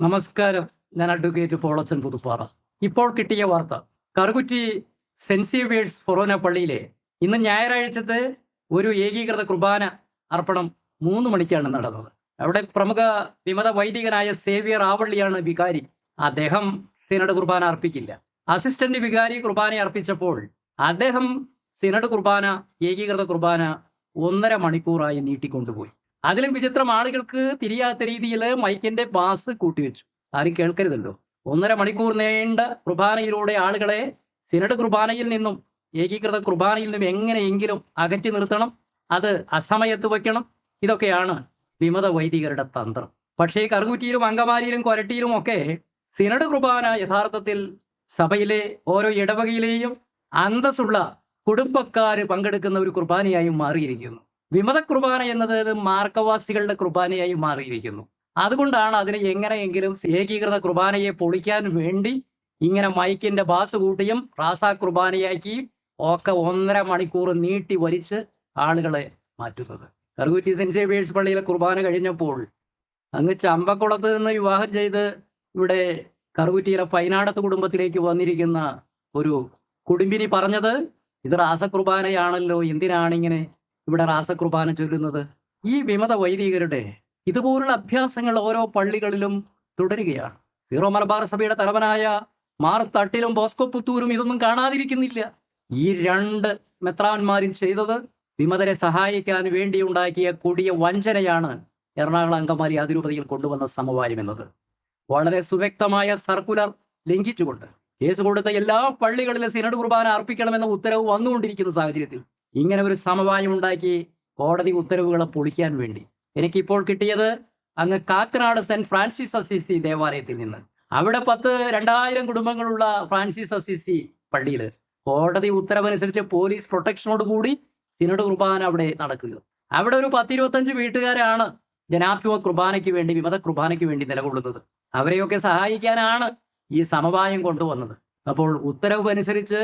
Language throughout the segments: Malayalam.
നമസ്കാരം. ഞാൻ അഡ്വക്കേറ്റ് പോളച്ചൻ പുതുപ്പാറ. ഇപ്പോൾ കിട്ടിയ വാർത്ത. കറുകുറ്റി സെന്റ് സേവിയേഴ്സ് ഫൊറോന പള്ളിയിലെ ഇന്ന് ഞായറാഴ്ചത്തെ ഒരു ഏകീകൃത കുർബാന അർപ്പണം മൂന്ന് മണിക്കാണ് നടന്നത്. അവിടെ പ്രമുഖ വിമത വൈദികനായ സേവിയർ ആവള്ളിയാണ് വികാരി. അദ്ദേഹം സിനഡ് കുർബാന അർപ്പിക്കില്ല. അസിസ്റ്റന്റ് വികാരി കുർബാന അർപ്പിച്ചപ്പോൾ അദ്ദേഹം സിനഡ് കുർബാന ഏകീകൃത കുർബാന ഒന്നര മണിക്കൂറായി നീട്ടിക്കൊണ്ടുപോയി. അതിലും വിചിത്രം ആളുകൾക്ക് തിരിയാത്ത രീതിയിൽ മൈക്കിന്റെ ബാസ് കൂട്ടിവെച്ചു. ആരും കേൾക്കരുതല്ലോ. ഒന്നര മണിക്കൂർ നീണ്ട കുർബാനയിലൂടെ ആളുകളെ സിനഡ് കുർബാനയിൽ നിന്നും ഏകീകൃത കുർബാനയിൽ നിന്നും എങ്ങനെയെങ്കിലും അകറ്റി നിർത്തണം. അത് അസമയത്ത് വയ്ക്കണം. ഇതൊക്കെയാണ് വിമത വൈദികരുടെ തന്ത്രം. പക്ഷേ കറുകുറ്റിയിലും അങ്കമാലിയിലും കൊരട്ടിയിലും ഒക്കെ സിനഡ് കുർബാന യഥാർത്ഥത്തിൽ സഭയിലെ ഓരോ ഇടവകയിലെയും അന്തസ്സുള്ള കുടുംബക്കാർ പങ്കെടുക്കുന്ന ഒരു കുർബാനയായും മാറിയിരിക്കുന്നു. വിമത കുർബാന എന്നത് മാർക്കവാസികളുടെ കുർബാനയായി മാറിയിരിക്കുന്നു. അതുകൊണ്ടാണ് അതിനെ എങ്ങനെയെങ്കിലും ഏകീകൃത കുർബാനയെ പൊളിക്കാൻ വേണ്ടി ഇങ്ങനെ മൈക്കിന്റെ ബാസ് കൂട്ടിയും റാസ കുർബാനയാക്കി ഒക്കെ ഒന്നര മണിക്കൂർ നീട്ടി വലിച്ച് ആളുകളെ മാറ്റുന്നത്. കറുകുറ്റി സെന്റ് സേവിയേഴ്സ് പള്ളിയിലെ കുർബാന കഴിഞ്ഞപ്പോൾ അങ്ങ് ചമ്പക്കുളത്ത് നിന്ന് വിവാഹം ചെയ്ത് ഇവിടെ കറുകുറ്റിയിലെ പൈനാടത്ത് കുടുംബത്തിലേക്ക് വന്നിരിക്കുന്ന ഒരു കുടുംബിനി പറഞ്ഞത് ഇത് റാസ കുർബാനയാണല്ലോ എന്തിനാണിങ്ങനെ ഇവിടെ റാസകുർബാന ചൊല്ലുന്നത്. ഈ വിമത വൈദികരുടെ ഇതുപോലുള്ള അഭ്യാസങ്ങൾ ഓരോ പള്ളികളിലും തുടരുകയാണ്. സീറോ മലബാർ സഭയുടെ തലവനായ മാർ തട്ടിലും ബോസ്കോ പുത്തൂരും ഇതൊന്നും കാണാതിരിക്കുന്നില്ല. ഈ രണ്ട് മെത്രാന്മാരും ചെയ്തത് വിമതരെ സഹായിക്കാൻ വേണ്ടി ഉണ്ടാക്കിയ കൊടിയ വഞ്ചനയാണ് എറണാകുളം അങ്കമാലി അതിരൂപതയിൽ കൊണ്ടുവന്ന സമവായം എന്നത്. വളരെ സുവ്യക്തമായ സർക്കുലർ ലംഘിച്ചുകൊണ്ട് കേസ് കൊടുത്ത എല്ലാ പള്ളികളിലും സിനഡ് കുർബാന അർപ്പിക്കണമെന്ന ഉത്തരവ് വന്നുകൊണ്ടിരിക്കുന്ന സാഹചര്യത്തിൽ ഇങ്ങനെ ഒരു സമവായം ഉണ്ടാക്കി കോടതി ഉത്തരവുകളെ പൊളിക്കാൻ വേണ്ടി. എനിക്കിപ്പോൾ കിട്ടിയത് അങ്ങ് കാക്കനാട് സെന്റ് ഫ്രാൻസിസ് അസിസി ദേവാലയത്തിൽ നിന്ന്. അവിടെ പത്ത് രണ്ടായിരം കുടുംബങ്ങളുള്ള ഫ്രാൻസിസ് അസിസി പള്ളിയിൽ കോടതി ഉത്തരവനുസരിച്ച് പോലീസ് പ്രൊട്ടക്ഷനോട് കൂടി സിനഡ് കുർബാന അവിടെ നടക്കുക. അവിടെ ഒരു പത്തിരുപത്തഞ്ച് വീട്ടുകാരാണ് ജനാഭിമുഖ കുർബാനയ്ക്ക് വേണ്ടി വിമത കുർബാനയ്ക്ക് വേണ്ടി നിലകൊള്ളുന്നത്. അവരെയൊക്കെ സഹായിക്കാനാണ് ഈ സമവായം കൊണ്ടുവന്നത്. അപ്പോൾ ഉത്തരവ് അനുസരിച്ച്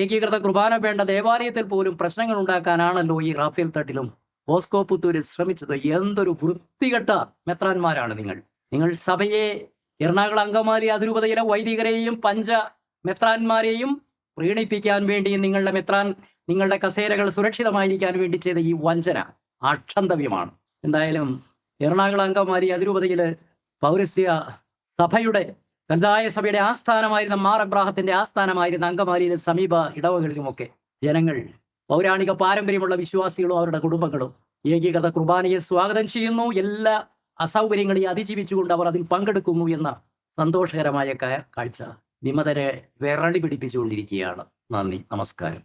ഏകീകൃത കുർബാന വേണ്ട ദേവാലയത്തിൽ പോലും പ്രശ്നങ്ങൾ ഉണ്ടാക്കാനാണല്ലോ ഈ റാഫേൽ തട്ടിലും. ബോസ്കോ പുത്തൂര് ശ്രമിച്ചത് എന്തൊരു വൃത്തികെട്ട മെത്രാന്മാരാണ് നിങ്ങൾ. നിങ്ങൾ സഭയെ എറണാകുളം അങ്കമാലി അതിരൂപതയിലെ വൈദികരെയും പഞ്ച മെത്രാന്മാരെയും പ്രീണിപ്പിക്കാൻ വേണ്ടി നിങ്ങളുടെ മെത്രാൻ നിങ്ങളുടെ കസേരകൾ സുരക്ഷിതമായിരിക്കാൻ വേണ്ടി ചെയ്ത ഈ വഞ്ചന അക്ഷന്തവ്യമാണ്. എന്തായാലും എറണാകുളം അങ്കമാലി അതിരൂപതയിലെ പൗരസ്ത്യ സഭയുടെ ഗൽദായ സഭയുടെ ആസ്ഥാനമായിരുന്ന മാർ അബ്രാഹത്തിന്റെ ആസ്ഥാനമായിരുന്ന അങ്കമാലിയിലെ സമീപ ഇടവകളിലുമൊക്കെ ജനങ്ങൾ പൗരാണിക പാരമ്പര്യമുള്ള വിശ്വാസികളും അവരുടെ കുടുംബങ്ങളും ഏകീകൃത കുർബാനയെ സ്വാഗതം ചെയ്യുന്നു. എല്ലാ അസൗകര്യങ്ങളെയും അതിജീവിച്ചുകൊണ്ട് അവർ അതിൽ പങ്കെടുക്കുന്നു എന്ന സന്തോഷകരമായ കാഴ്ച വിമതരെ വിരളി പിടിപ്പിച്ചുകൊണ്ടിരിക്കുകയാണ്. നന്ദി. നമസ്കാരം.